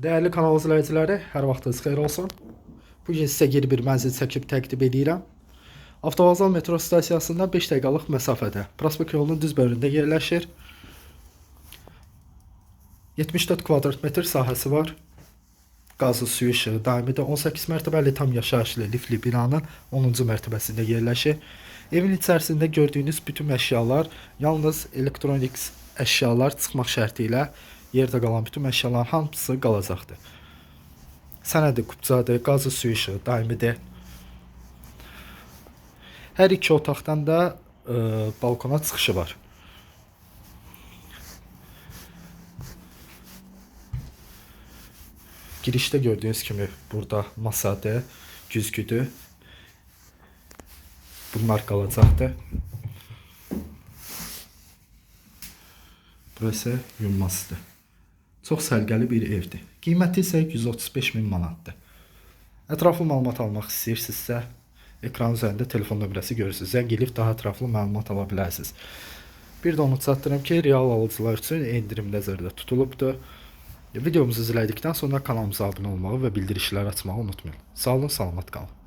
Değerli kanal izləyiciləri, hər vaxtınız xeyir olsun. Bu gün sizə yeni bir mənzil çəkib təqdim edirəm. Avtovağzal metro stansiyasından 5 dəqiqəlik məsafədə, Prospekt yolunun düz bölündə yerləşir. 74 kvadrat metr sahəsi var. Qazı, suyu, işığı daimi də 18 mərtəbəli tam yaşayışlı lifli binanın 10-cu mərtəbəsində yerləşir. Evin içərisində gördüyünüz bütün əşyalar yalnız elektronik əşyalar çıxmaq şərti ilə yerdə qalan bütün əşyaların hamısı qalacaqdır. Sənədi qubcadır, qazı, suyu, işığı daimidir. Hər iki otaqdan da e, balkona çıxışı var. Girişdə gördüyünüz kimi burada masadır, güzgüdür. Bunlar qalacaqdır. Burası yunmasıdır. Çox sərgəli bir evdir. Qiyməti isə 135 min manatdır. Ətraflı məlumat almaq istəyirsinizsə, ekran üzərində telefon nömrəsi görürsünüz. Zəng edib daha ətraflı məlumat ala bilərsiniz. Bir də onu çatdırım ki, real alıcılar üçün endirim nəzərdə tutulubdur. Videomuzu izlədikdən sonra kanalımıza abunə olmağı və bildirişləri açmağı unutmayın. Sağ olun, salamat qalın.